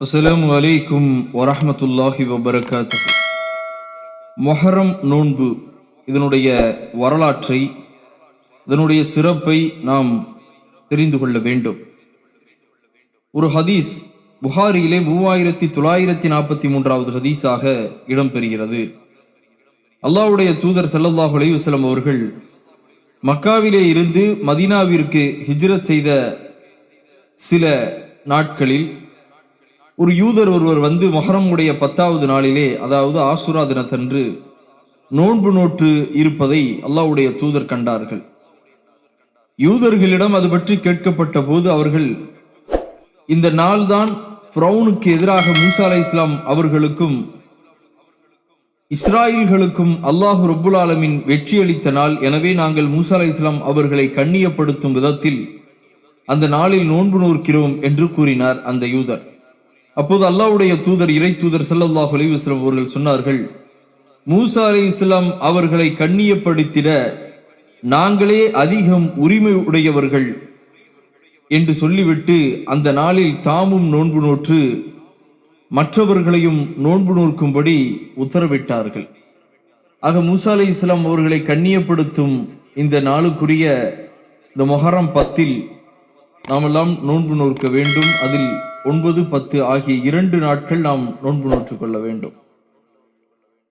அஸ்லாம் அலைக்கும் வரமத்துல்லாஹி வபரகாத்து மொஹரம் நோன்பு இதனுடைய வரலாற்றை இதனுடைய சிறப்பை நாம் தெரிந்து கொள்ள வேண்டும். ஒரு ஹதீஸ் புகாரியிலே மூவாயிரத்தி தொள்ளாயிரத்தி நாற்பத்தி மூன்றாவது ஹதீஸாக இடம்பெறுகிறது. அல்லாஹ்வுடைய தூதர் ஸல்லல்லாஹு அலைஹி அவர்கள் மக்காவிலே இருந்து மதீனாவிற்கு ஹிஜ்ரத் செய்த சில நாட்களில் ஒரு யூதர் ஒருவர் வந்து மொஹரமுடைய பத்தாவது நாளிலே அதாவது ஆசுரா தினத்தன்று நோன்பு நோற்று இருப்பதை அல்லாஹ்வுடைய தூதர் கண்டார்கள். யூதர்களிடம் அது பற்றி கேட்கப்பட்ட போது அவர்கள் இந்த நாள்தான் ஃப்ரௌனுக்கு எதிராக மூசா அலை இஸ்லாம் அவர்களுக்கும் இஸ்ராயல்களுக்கும் அல்லாஹ் ரபுல் ஆலமின் வெற்றியளித்த நாள். எனவே நாங்கள் மூசா அலை இஸ்லாம் அவர்களை கண்ணியப்படுத்தும் விதத்தில் அந்த நாளில் நோன்பு நோக்கிறோம் என்று கூறினார் அந்த யூதர். அப்போது அல்லாவுடைய தூதர் இறை தூதர் ஸல்லல்லாஹு அலிவஸ்லம் அவர்கள் சொன்னார்கள் மூசா அலி இஸ்லாம் அவர்களை கண்ணியப்படுத்திட நாங்களே அதிகம் உரிமை உடையவர்கள் என்று சொல்லிவிட்டு அந்த நாளில் தாமும் நோன்பு நோற்று மற்றவர்களையும் நோன்பு நோக்கும்படி உத்தரவிட்டார்கள். ஆக மூசா அலி இஸ்லாம் அவர்களை கண்ணியப்படுத்தும் இந்த நாளுக்குரிய இந்த மொஹரம் பத்தில் நாமெல்லாம் நோன்பு நோக்க வேண்டும். அதில் ஒன்பது பத்து ஆகிய இரண்டு நாட்கள் நாம் நோன்பு நோற்றுக்கொள்ள வேண்டும்.